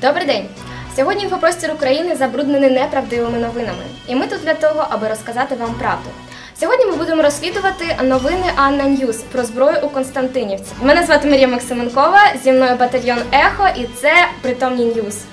Добрий день! Сьогодні інфопростір України забруднений неправдивими новинами. І ми тут для того, аби розказати вам правду. Сьогодні ми будемо розслідувати новини Анна Ньюс про зброю у Константинівці. Мене звати Марія Максименкова, зі мною батальйон Ехо, і це притомні Ньюс.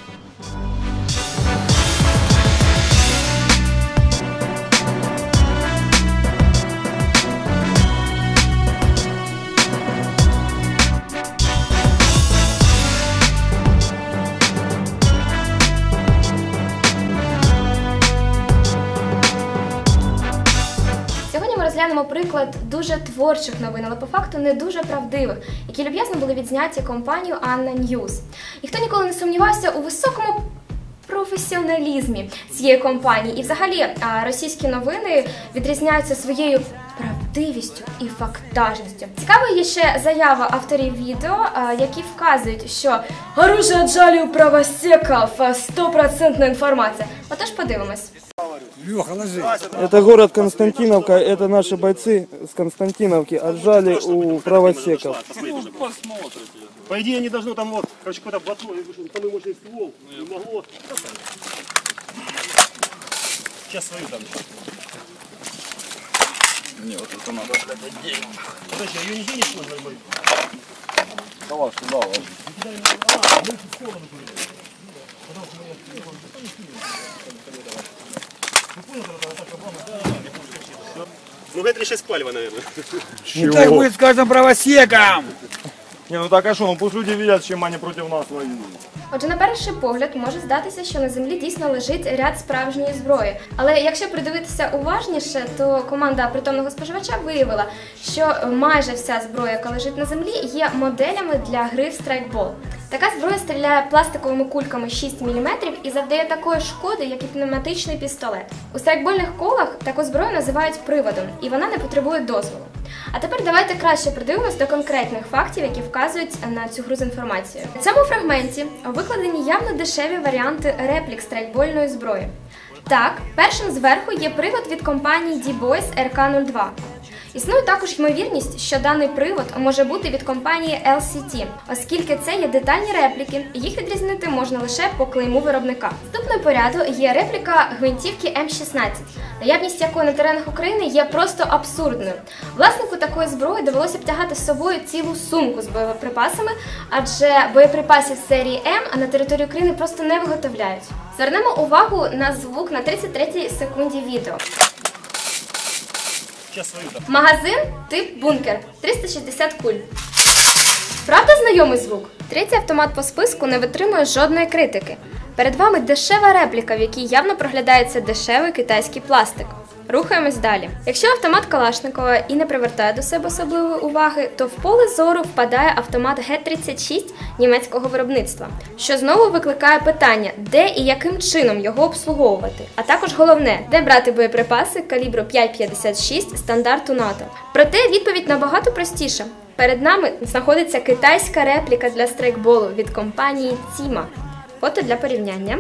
Розглянемо приклад дуже творчих новин, але по факту не дуже правдивих, які люб'язно були відзняті компанією Анна Ньюс. Ніхто ніколи не сумнівався у високому професіоналізмі цієї компанії. І взагалі російські новини відрізняються своєю правдивістю і фактажністю. Цікавою є ще заява авторів відео, які вказують, що оружие у правосеков, стопроцентна інформація. Отож подивимось. Леха, ложись. Это город Константиновка, это наши бойцы с Константиновки отжали у правосеков. По идее, не должно там вот, короче, какой-то батон, самый мощный ствол, не могло. Сейчас свою там. Не, вот это надо. Подожди, а ее не денешь можно будет? Давай, сюда, ложи. Ну, это решить спалива, наверное. Не так будет с каждым правосеком. Не, ну так а что, ну пусть люди видят, чем они против нас воюют. Отже, на перший погляд може здатися, що на землі дійсно лежить ряд справжньої зброї. Але якщо придивитися уважніше, то команда притомного споживача виявила, що майже вся зброя, яка лежить на землі, є моделями для гри в страйкбол. Така зброя стріляє пластиковими кульками 6 мм і завдає такої шкоди, як і пневматичний пістолет. У страйкбольних колах таку зброю називають приводом, і вона не потребує дозволу. А тепер давайте краще придивимось до конкретних фактів, які вказують на цю гру з інформацією. У цьому фрагменті викладені явно дешеві варіанти реплік страйкбольної зброї. Так, першим зверху є привод від компанії D-Boys RK02. Існує також ймовірність, що даний привод може бути від компанії LCT, оскільки це є детальні репліки, їх відрізнити можна лише по клейму виробника. Наступною поряду є репліка гвинтівки М16, наявність якої на теренах України є просто абсурдною. Власнику такої зброї довелося б тягати з собою цілу сумку з боєприпасами, адже боєприпасів серії М на території України просто не виготовляють. Звернемо увагу на звук на 33 секунді відео. Магазин тип бункер 360 куль. Правда знайомий звук? Третій автомат по списку не витримує жодної критики. Перед вами дешева репліка, в якій явно проглядається дешевий китайський пластик. Рухаємось далі. Якщо автомат Калашникова і не привертає до себе особливої уваги, то в поле зору впадає автомат Г-36 німецького виробництва, що знову викликає питання, де і яким чином його обслуговувати, а також головне, де брати боєприпаси калібру 5,56 стандарту НАТО. Проте відповідь набагато простіша. Перед нами знаходиться китайська репліка для страйкболу від компанії Тіма. Фото для порівняння.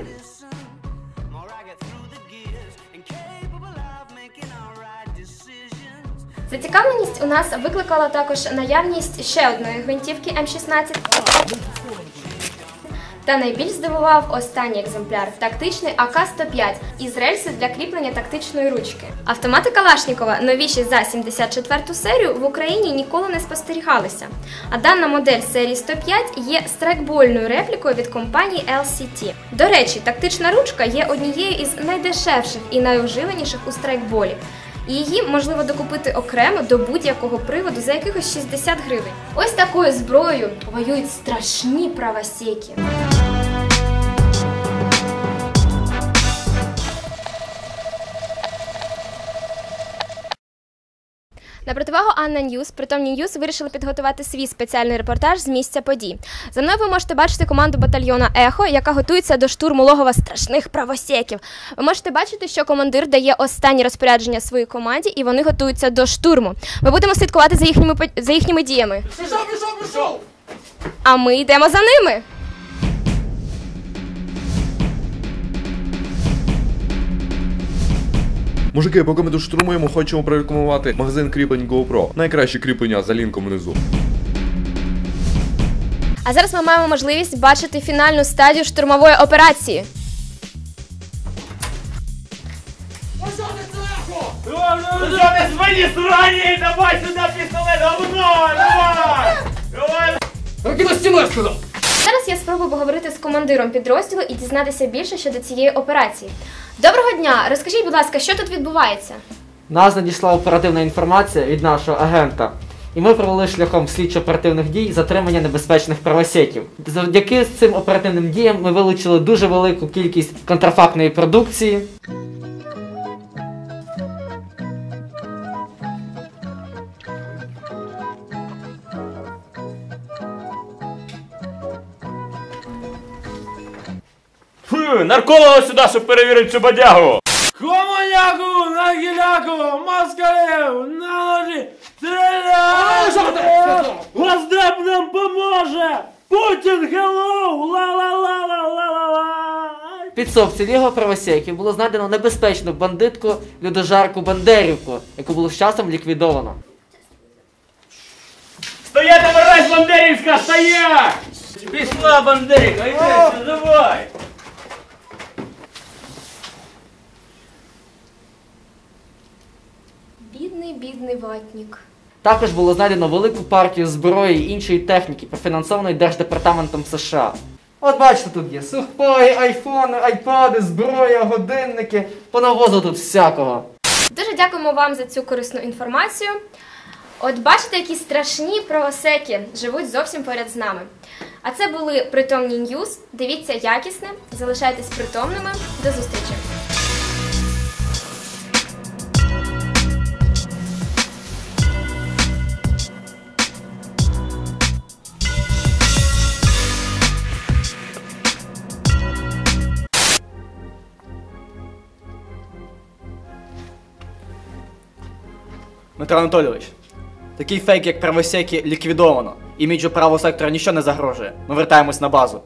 Зацікавленість у нас викликала також наявність ще одної гвинтівки М16. Та найбільш здивував останній екземпляр тактичний АК-105 із рельси для кріплення тактичної ручки. Автомати Калашнікова, новіші за 74-ту серію, в Україні ніколи не спостерігалися. А дана модель серії 105 є страйкбольною реплікою від компанії LCT. До речі, тактична ручка є однією із найдешевших і найуживаніших у страйкболі. І її можливо докупити окремо до будь-якого приводу за якихось 60 гривень. Ось такою зброєю воюють страшні правосеки. На противагу Анна Ньюс, притомні Ньюс вирішили підготувати свій спеціальний репортаж з місця подій. За мною ви можете бачити команду батальйона Ехо, яка готується до штурму логова страшних правосеків. Ви можете бачити, що командир дає останні розпорядження своїй команді, і вони готуються до штурму. Ми будемо слідкувати за їхніми за їхніми діями. Пішов, пішов, пішов. А ми йдемо за ними. Мужики, поки ми тут штурмуємо, хочемо прорекламувати магазин кріплень GoPro. Найкраще кріплення за лінком внизу. А зараз ми маємо можливість бачити фінальну стадію штурмової операції. Давай сюди саме. Зараз я спробую поговорити з командиром підрозділу і дізнатися більше щодо цієї операції. Доброго дня! Розкажіть, будь ласка, що тут відбувається? Нас надійшла оперативна інформація від нашого агента, і ми провели шляхом слідчо-оперативних дій затримання небезпечних правосеків. Завдяки цим оперативним діям ми вилучили дуже велику кількість контрафактної продукції. Фу, нарколога сюди, щоб перевірити цю бодягу. Комуняку, на гіляку, москалев, на ножі, стріляй! Госдеп нам поможе! Путін, hello! Ла-ла-ла-ла-ла-ла-ла! В підсобці лігу правосеків було знайдено небезпечну бандитку людожарку Бандерівку, яку було з часом ліквідовано. Стояти, вирась, Бандерівська, стоять! Пішла, Бандерівка, йди, давай! Бідний, бідний ватнік. Також було знайдено велику партію зброї і іншої техніки, профінансованої Держдепартаментом США. От бачите, тут є сухпаї, айфони, айпади, зброя, годинники, понавозу тут всякого. Дуже дякуємо вам за цю корисну інформацію. От бачите, які страшні правосеки живуть зовсім поряд з нами. А це були притомні ньюз. Дивіться якісне, залишайтесь притомними. До зустрічі! Дмитро Анатолійович, такий фейк, як правосеки, ліквідовано. Іміджу правого сектора нічого не загрожує. Ми вертаємось на базу.